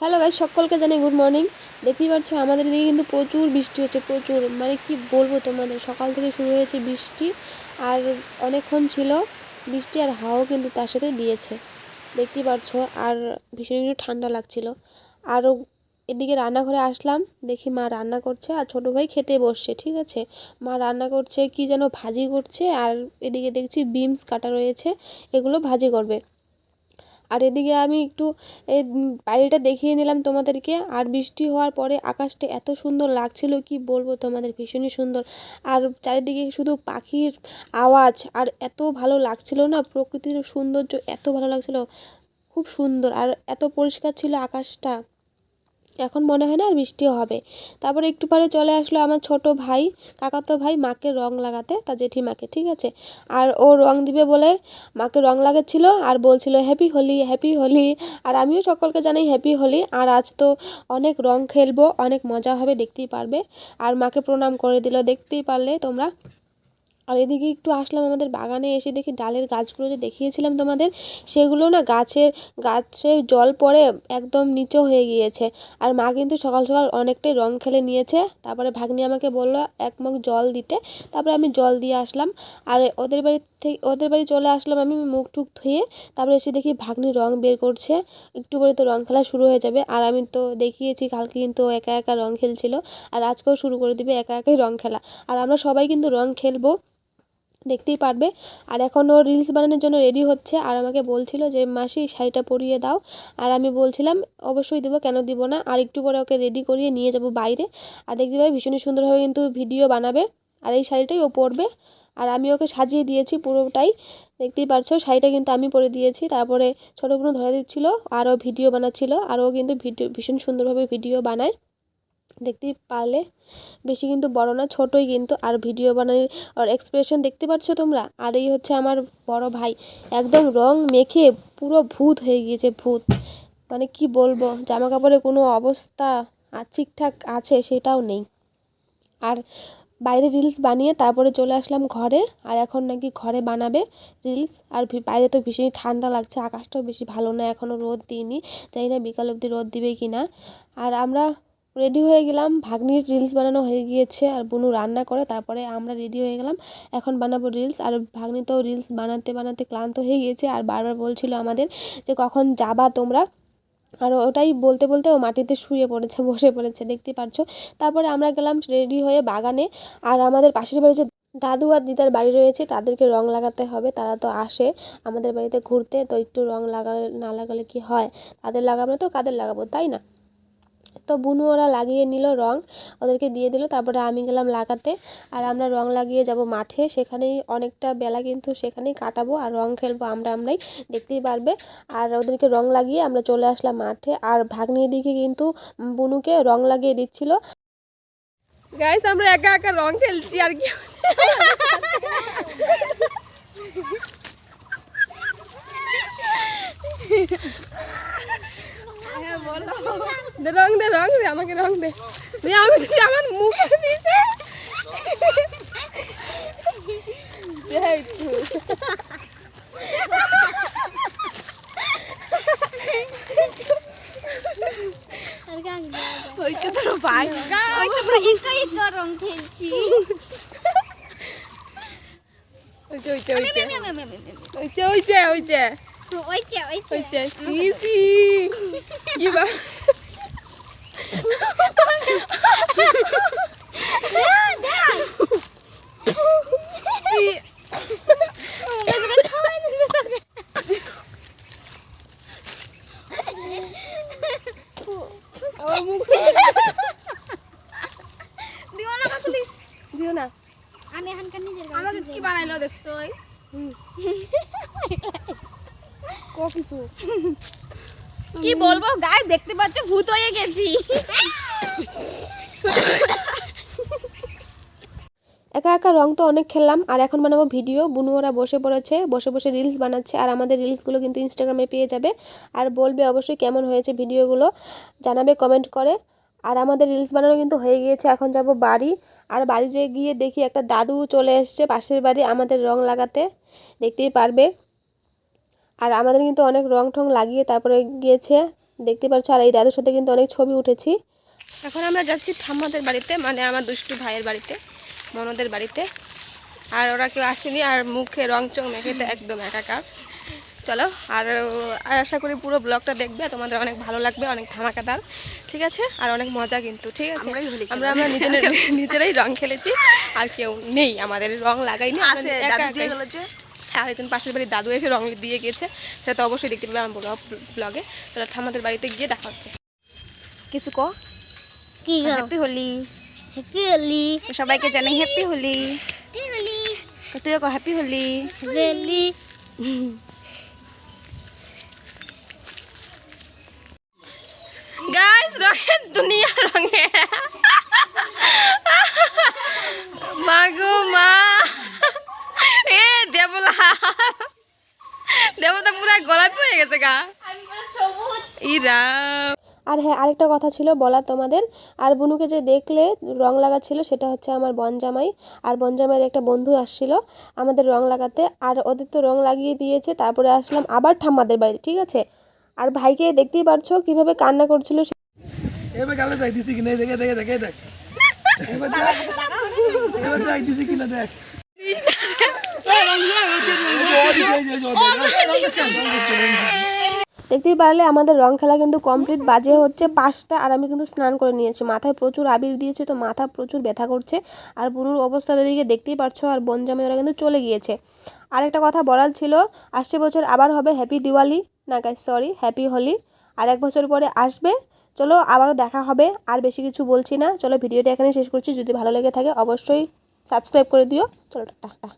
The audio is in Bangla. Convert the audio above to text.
হ্যালো গাইজ সকলকে জানাই গুড মর্নিং দেখতেই পাচ্ছ, আমাদের এদিকে কিন্তু প্রচুর বৃষ্টি হচ্ছে, প্রচুর। মানে কি বলব তোমাদের, সকাল থেকে শুরু হয়েছে বৃষ্টি, আর অনেকক্ষণ ছিল বৃষ্টি, আর হাওয়াও কিন্তু তার সাথে দিয়েছে। দেখতেই পাচ্ছ, আর ভীষণ একটু ঠান্ডা লাগছিল। আরও এদিকে রান্নাঘরে আসলাম, দেখি মা রান্না করছে, আর ছোটো ভাই খেতে বসছে, ঠিক আছে? মা রান্না করছে, কি যেন ভাজি করছে, আর এদিকে দেখছি বিমস কাটা রয়েছে, এগুলো ভাজি করবে। আর এদিকে আমি একটু এই বাইরেটা দেখিয়ে নিলাম তোমাদেরকে। আর বৃষ্টি হওয়ার পরে আকাশটা এত সুন্দর লাগছিল, কি বলব তোমাদের, ভীষণই সুন্দর। আর চারিদিকে শুধু পাখির আওয়াজ, আর এত ভালো লাগছিল না, প্রকৃতির সৌন্দর্য এত ভালো লাগছিল, খুব সুন্দর। আর এত পরিষ্কার ছিল আকাশটা। এখন মনে হয় না আর বৃষ্টিও হবে। তারপরে একটু পরে চলে আসলো আমার ছোট ভাই, কাকাতো ভাই, মাকে রং লাগাতে, তার জেঠিমাকে, ঠিক আছে? আর ও রং দিবে বলে মাকে রং লাগাচ্ছিল আর বলছিল হ্যাপি হোলি হ্যাপি হোলি আর আমিও সকলকে জানাই হ্যাপি হোলি আর আজ তো অনেক রং খেলব, অনেক মজা হবে, দেখতেই পারবে। আর মাকে প্রণাম করে দিল, দেখতেই পারলে তোমরা আর এদিকে একটু আসলাম আমাদের বাগানে, এসে দেখি ডালের গাছগুলো যে দেখিয়েছিলাম তোমাদের, সেগুলো না গাছের গাছে জল পড়ে একদম নিচু হয়ে গিয়েছে। আর মা কিন্তু সকাল সকাল অনেকটাই রং খেলে নিয়েছে। তারপরে ভাগ্নি আমাকে বলল, এক মগ জল দিতে। তারপরে আমি জল দিয়ে আসলাম। আর ওদের বাড়ি থেকে, ওদের বাড়ি চলে আসলাম আমি মুখ টুক ধুয়ে। তারপরে এসে দেখি ভাগ্নি রং বের করছে। একটু পরে তো রং খেলা শুরু হয়ে যাবে। আর আমি তো দেখিয়েছি, কালকে কিন্তু একা একা রং খেলছিল। আর আজকেও শুরু করে দিবে একা একাই রং খেলা। আর আমরা সবাই কিন্তু রং খেলব। দেখতেই পারবে। আর এখন ও রিলস বানানোর জন্য রেডি হচ্ছে। আর আমাকে বলছিল যে, মাসি, শাড়িটা পরিয়ে দাও। আর আমি বলছিলাম, অবশ্যই দেবো, কেন দিব না? আর একটু পরে ওকে রেডি করিয়ে নিয়ে যাব বাইরে। আর দেখতে পাবে ভীষণই সুন্দরভাবে কিন্তু ভিডিও বানাবে। আর এই শাড়িটাই ও পরবে। আর আমি ওকে সাজিয়ে দিয়েছি পুরোটাই। দেখতেই পারছ, শাড়িটা কিন্তু আমি পরে দিয়েছি। তারপরে ছোটো ধরে দিচ্ছিল আরও ভিডিও বানাচ্ছিল। আর ও কিন্তু ভিডিও, ভীষণ সুন্দরভাবে ভিডিও বানায়। দেখতেই পারলে। বেশি কিন্তু বড় না, ছোটই কিন্তু। আর ভিডিও বানানোর আর এক্সপ্রেশন দেখতে পাচ্ছ তোমরা? আর এই হচ্ছে আমার বড় ভাই। একদম রং মেখে পুরো ভূত হয়ে গিয়েছে, ভূত। মানে কি বলব? জামা কাপড়ে কোনো অবস্থা ঠিকঠাক আছে সেটাও নেই। আর বাইরে রিলস বানিয়ে তারপরে চলে আসলাম ঘরে। আর এখন নাকি ঘরে বানাবে রিলস আর বাইরে তো ভীষণই ঠান্ডা লাগছে। আকাশটাও বেশি ভালো না এখনও রোদ দিইনি। জানি না বিকাল অবধি রোদ দিবে কি না আর আমরা রেডি হয়ে গেলাম। ভাগ্নির রিলস বানানো হয়ে গিয়েছে আর বুনু রান্না করে, তারপরে আমরা রেডি হয়ে গেলাম। এখন বানাবো রিলস আর ভাগ্নি তো রিলস বানাতে বানাতে ক্লান্ত হয়ে গিয়েছে আর বারবার বলছিল আমাদের যে কখন যাবা তোমরা। আর ওটাই বলতে বলতে ও মাটিতে শুয়ে পড়েছে, বসে পড়েছে দেখতেই পারছ তারপরে আমরা গেলাম রেডি হয়ে বাগানে। আর আমাদের পাশের বাড়ি যে দাদু আর দিদার বাড়ি রয়েছে, তাদেরকে রং লাগাতে হবে। তারা তো আসে আমাদের বাড়িতে ঘুরতে, তো একটু রং লাগালে, না লাগালে কি হয়? তাদের লাগাবো না তো কাদের লাগাবো? তাই না? তো বুনু ওরা লাগিয়ে নিল রং ওদেরকে দিয়ে দিল তারপরে আমি গেলাম লাগাতে। আর আমরা রং লাগিয়ে যাব মাঠে সেখানেই অনেকটা বেলা কিন্তু সেখানেই কাটাবো আর রং খেলব আমরা আমরাই দেখতেই পারবে। আর ওদেরকে রং লাগিয়ে আমরা চলে আসলাম মাঠে। আর ভাগ্নির দিকে কিন্তু বুনুকে রং লাগিয়ে দিচ্ছিল। গাইস আমরা একা একা রং খেলছি আর কি দে রং দে রং দে আমাকে রং দে। আমি আমার মুখে দিছে দে একটু। হইছে তোর ভাই। রং খেলছি। হইছে হইছে হইছে হইছে হইছে হইছে ওইছে ওইছে হইছে ইসি কি বা আমার মুখ দিও না কাকুলি দিও না আমি এখানকার নিজের আমাকে কি বানাইলো দেখতো ক কিছু কি বলব গায়ে দেখতে পাচ্ছ ভূত হয়ে গেছি। একা একা রং তো অনেক খেললাম আর এখন বানাবো ভিডিও। বুনু ওরা বসে পড়েছে বসে বসে রিলস বানাচ্ছে আর আমাদের রিলসগুলো কিন্তু ইনস্টাগ্রামে পেয়ে যাবে। আর বলবে অবশ্যই কেমন হয়েছে ভিডিওগুলো জানাবে কমেন্ট করে। আর আমাদের রিলস বানানো কিন্তু হয়ে গিয়েছে এখন যাব বাড়ি। আর বাড়ি যেয়ে গিয়ে দেখি একটা দাদু চলে এসছে পাশের বাড়ি আমাদের রং লাগাতে। দেখতেই পারবে। আর আমাদের কিন্তু অনেক রং ঠং লাগিয়ে তারপরে গিয়েছে। দেখতে পাচ্ছ আর এই দাদুর সাথে কিন্তু অনেক ছবি উঠেছি। এখন আমরা যাচ্ছি ঠাম্মাদের বাড়িতে মানে আমার দুষ্টু ভাইয়ের বাড়িতে মনদের বাড়িতে। আর ওরা কেউ আসেনি আর মুখে রং চং মেখে তো একদম একাকার। চলো আর আশা করি পুরো ব্লগটা দেখবে তোমাদের অনেক ভালো লাগবে অনেক ধামাকাদার। ঠিক আছে? আর অনেক মজা কিন্তু ঠিক আছে? আমরা আমরা নিজেরাই রং খেলেছি আর কেউ নেই আমাদের রং লাগাইনি একাই- আর একজন পাশের বাড়ির দাদু এসে রং দিয়ে গেছে সেটা তো অবশ্যই দেখতে পাবে আমার ব্লগে তাহলে ঠাম্মাদের বাড়িতে গিয়ে দেখা হচ্ছে। কিছু কো? কি হ্যাপি হোলি হ্যাপি হোলি সবাইকে জানাই হ্যাপি হোলি হ্যাপি হোলি তুইও কো হ্যাপি হোলি হোলি গাইস রঙের দুনিয়া রঙে মাগো মা এ দেবলা দেবতা পুরা গোলাপি হয়ে গেছে ইরা আর হ্যাঁ আরেকটা কথা ছিল বলা তোমাদের আর বুনুকে যে দেখলে রং লাগাচ্ছিল সেটা হচ্ছে আমার বনজামাই আর বনজামাইয়ের একটা বন্ধু আসছিল আমাদের রং লাগাতে আর ওদের তো রং লাগিয়ে দিয়েছে তারপরে আসলাম আবার ঠাম্মাদের বাড়িতে ঠিক আছে আর ভাইকে দেখতেই পারছ কীভাবে কান্না করছিল এবার গালে দেখ দিছি কিনা দেখে দেখে দেখে দেখ এবার দেখ এবার দেখ দিছি কিনা দেখ দেখতেই পারলে আমাদের রং খেলা কিন্তু কমপ্লিট বাজে হচ্ছে পাঁচটা আর আমি কিন্তু স্নান করে নিয়েছি। মাথায় প্রচুর আবির দিয়েছে তো মাথা প্রচুর ব্যথা করছে আর বুনুর অবস্থা দিকে দেখতেই পারছ আর বনজামে ওরা কিন্তু চলে গিয়েছে। আরেকটা কথা বলার ছিল, আসছে বছর আবার হবে হ্যাপি দিওয়ালি না গাইস সরি হ্যাপি হোলি আর এক বছর পরে আসবে। চলো আবারও দেখা হবে, আর বেশি কিছু বলছি না। চলো ভিডিওটা এখানে শেষ করছি। যদি ভালো লেগে থাকে অবশ্যই সাবস্ক্রাইব করে দিও। চলো, টাটা।